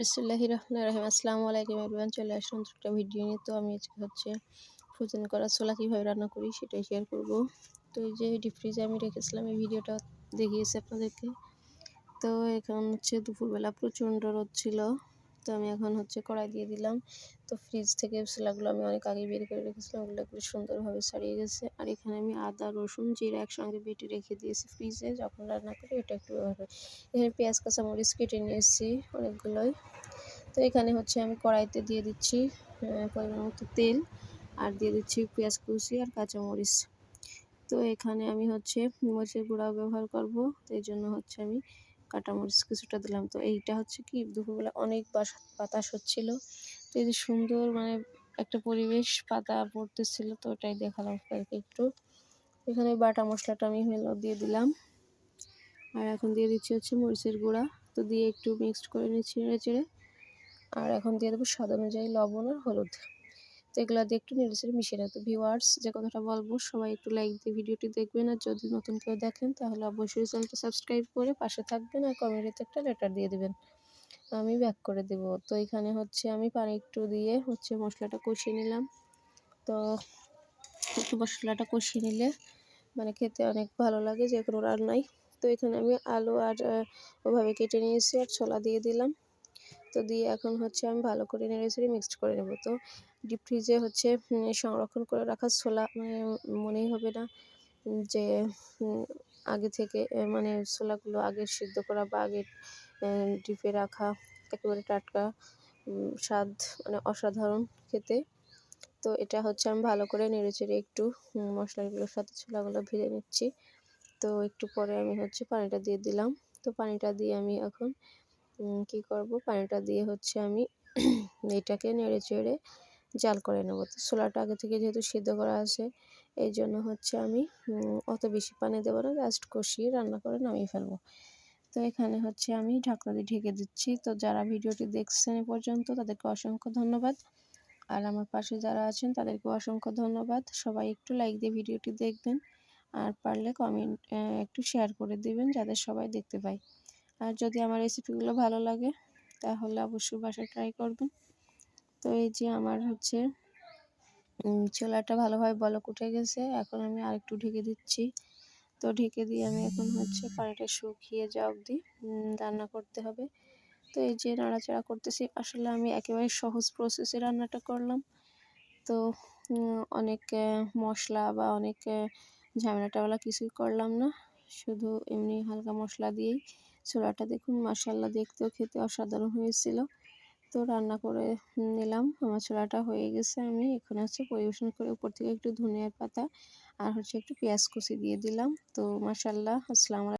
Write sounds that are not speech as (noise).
বিসমুল্লাহ রহমান রহিম। আসসালামু আলাইকুম এভরিওয়ান চলে আসুন একটা ভিডিও নিয়ে। তো আমি আজকে হচ্ছে ফ্রোজেন করা ছোলা কীভাবে রান্না করি সেটাই শেয়ার করব। তো এই যে ডিপ ফ্রিজে আমি রেখেছিলাম, এই ভিডিওটা দেখিয়েছি আপনাদেরকে। তো এখন হচ্ছে দুপুরবেলা প্রচণ্ড রোদ ছিল। তো আমি এখন হচ্ছে কড়াই দিয়ে দিলাম। তো ফ্রিজ থেকে ছোলাগুলো আমি অনেক আগে বের করে রেখেছিলাম। ওগুলো খুব সুন্দরভাবে ছাড়িয়ে গেছে। আর এখানে আমি আদা, রসুন, জিরা একসঙ্গে বেটে রেখে দিয়েছি ফ্রিজে যখন রান্না করি এটা একটু ব্যবহার করি এখানে পেঁয়াজ, কাঁচামরিচ কেটে নিয়ে এসেছি অনেকগুলোই। তো এখানে হচ্ছে আমি কড়াইতে দিয়ে দিচ্ছি পরিমাণ মতো তেল। আর দিয়ে দিচ্ছি পেঁয়াজ কুচি আর কাঁচামরিচ। তো এখানে আমি হচ্ছে মরিচের গুঁড়া ব্যবহার করব। তো এই জন্য হচ্ছে আমি কাঁটামরিচ কিছুটা দিলাম। তো এইটা হচ্ছে কি, দুপুরবেলা অনেক বাতাস হচ্ছিল। তো এই যে সুন্দর মানে একটা পরিবেশ পাতা পড়তেছিল, তো ওটাই দেখালাম আপনাদেরকে একটু। এখানে বাটা মশলাটা আমি হলো দিয়ে দিলাম। আর এখন দিয়ে দিচ্ছি হচ্ছে মরিচের গুঁড়া। তো দিয়ে একটু মিক্সড করে নিচ্ছি নেড়ে চেড়ে আর এখন দিয়ে দেবো স্বাদ অনুযায়ী লবণ আর হলুদ। তো এগুলো দিয়ে একটু নেড়ে চেড়ে মিশিয়ে নেব ভিউয়ার্স যে কথাটা বলব, সবাই একটু লাইক দিয়ে ভিডিওটি দেখবেন। আর যদি নতুন কেউ দেখেন, তাহলে অবশ্যই চ্যানেলটা সাবস্ক্রাইব করে পাশে থাকবেন আর কমেন্টে একটা লেটার দিয়ে দেবেন। আমি ব্যাক করে দেব। তো এখানে হচ্ছে আমি পানি একটু দিয়ে হচ্ছে মশলাটা কষিয়ে নিলাম। তো একটু মশলাটা কষিয়ে নিলে মানে খেতে অনেক ভালো লাগে যে কোনো রান্নাই। তো এখানে আমি আলু আর ওভাবে কেটে নিয়েছি আর ছোলা দিয়ে দিলাম। তো দিয়ে এখন হচ্ছে আমি ভালো করে নেড়ে মিক্সড করে নেব। তো ডিপ ফ্রিজে হচ্ছে সংরক্ষণ করে রাখা ছোলা মানে মনেই হবে না যে আগে থেকে মানে ছোলাগুলো আগে সিদ্ধ করা বা আগে ডিপে রাখা, একেবারে টাটকা স্বাদ মানে অসাধারণ খেতে। তো এটা হচ্ছে আমি ভালো করে নেড়ে চেড়ে একটু মশলাগুলোর সাথে ছোলাগুলো ভেজে নিচ্ছি। তো একটু পরে আমি হচ্ছে পানিটা দিয়ে দিলাম। তো পানিটা দিয়ে আমি এখন কি করব? পানিটা দিয়ে হচ্ছে আমি (clears throat) এটাকে নেড়ে চেড়ে জাল করে নেব। তো ছোলাটা আগে থেকে যেহেতু সিদ্ধ করা আছে, এই জন্য হচ্ছে আমি অত বেশি পানি দেবো না, জাস্ট কষিয়ে রান্না করে নামিয়ে ফেলব। তো এখানে হচ্ছে আমি ঢাকনা দিয়ে ঢেকে দিচ্ছি। তো যারা ভিডিওটি দেখছেন এ পর্যন্ত, তাদেরকে অসংখ্য ধন্যবাদ। আর আমার পাশে যারা আছেন, তাদেরকে অসংখ্য ধন্যবাদ। সবাই একটু লাইক দিয়ে ভিডিওটি দেখবেন। আর পারলে কমেন্ট একটু শেয়ার করে দিবেন, যাতে সবাই দেখতে পায়। আর যদি আমার রেসিপিগুলো ভালো লাগে, তাহলে অবশ্যই বাসায় ট্রাই করবেন। তো এই যে আমার হচ্ছে ছোলাটা ভালোভাবে বলক উঠে গেছে, এখন আমি আরেকটু ঢেকে দিচ্ছি। তো ঢেকে দিয়ে আমি এখন হচ্ছে পানিটা শুকিয়ে যাওয়া অবধি রান্না করতে হবে। তো এই যে নাড়াচাড়া করতেছি, আসলে আমি একেবারে সহজ প্রসেসে রান্নাটা করলাম। তো অনেক মশলা বা অনেক ঝামেলা কিছুই করলাম না। শুধু এমনি হালকা মশলা দিয়েই ছোলাটা দেখুন মাসাল্লা দেখতেও খেতে অসাধারণ হয়েছিল। তো রান্না করে নিলাম, আমার ছোলাটা হয়ে গেছে। আমি এখন হচ্ছে পরিবেশন করে উপর থেকে একটু ধনিয়ার পাতা আর হচ্ছে একটু পেঁয়াজ কুচি দিয়ে দিলাম। তো মাসাল্লাহ আসসালাম